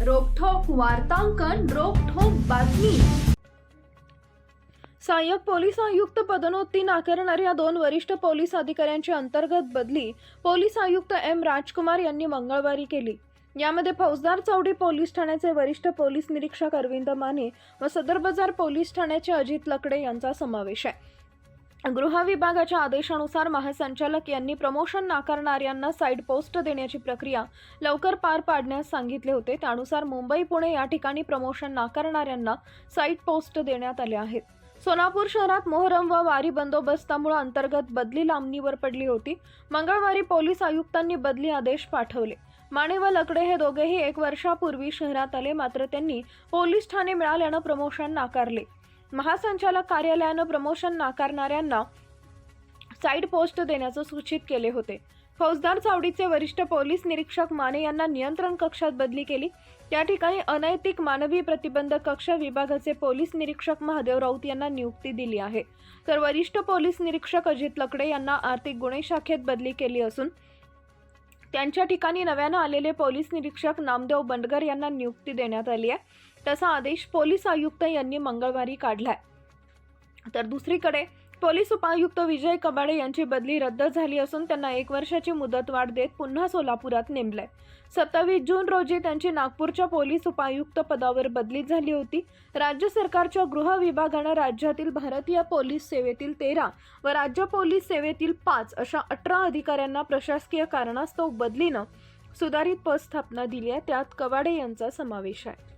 वार्तांकन रोखोक बातमी. सहाय्यक पोलीस आयुक्त पदोन्नती नाकारणाऱ्या दोन वरिष्ठ पोलीस अधिकाऱ्यांची अंतर्गत बदली पोलीस आयुक्त एम राजकुमार यांनी मंगळवारी केली. यामध्ये फौजदार चौडी पोलीस ठाण्याचे वरिष्ठ पोलीस निरीक्षक अरविंद माने व सदर बाजार पोलीस ठाण्याचे अजित लकडे यांचा समावेश आहे. गृह विभागाच्या आदेशानुसार महासंचालक यांनी प्रमोशन नाकारणाऱ्यांना साईड पोस्ट देण्याची प्रक्रिया लवकर पार पाडण्यास सांगितले होते. त्यानुसार मुंबई पुणे या ठिकाणी प्रमोशन नाकारणाऱ्यांना साईड पोस्ट देण्यात आल्या आहेत. सोलापूर शहरात मोहरम व वारी बंदोबस्तामुळे अंतर्गत बदली लांबणीवर पडली होती. मंगळवारी पोलीस आयुक्तांनी बदली आदेश पाठवले. माने व लकडे हे दोघेही एक वर्षापूर्वी शहरात आले मात्र त्यांनी पोलीस ठाणे मिळाल्यानं प्रमोशन नाकारले. महासंचालक कार्यालयानं प्रमोशन नाकारणाऱ्यांना साईड पोस्ट देण्याचं सूचित केले होते. फौजदार चावडीचे वरिष्ठ पोलीस निरीक्षक माने यांना नियंत्रण कक्षात बदली केली. त्या ठिकाणी अनैतिक मानवी प्रतिबंध कक्ष विभागाचे पोलीस निरीक्षक महादेव राऊत यांना नियुक्ती दिली आहे. तर वरिष्ठ पोलीस निरीक्षक अजित लकडे यांना आर्थिक गुन्हे शाखेत बदली केली असून त्यांच्या ठिकाणी नव्यानं आलेले पोलीस निरीक्षक नामदेव बंडगर यांना नियुक्ती देण्यात आली आहे. तसा आदेश पोलीस आयुक्त यांनी मंगळवारी काढलाय. तर दुसरीकडे पोलीस उपायुक्त विजय कबाडे यांची बदली रद्द झाली असून त्यांना एक वर्षाची मुदतवाढ देत पुन्हा सोलापुरात नेमलंय. सत्तावीस जून रोजी त्यांची नागपूरच्या पोलीस उपायुक्त पदावर बदली झाली होती. राज्य सरकारच्या गृह विभागानं राज्यातील भारतीय पोलीस सेवेतील तेरा व राज्य पोलीस सेवेतील पाच अशा अठरा अधिकाऱ्यांना प्रशासकीय कारणास्तव बदलीनं सुधारित पद स्थापना दिली आहे. त्यात कवाडे यांचा समावेश आहे.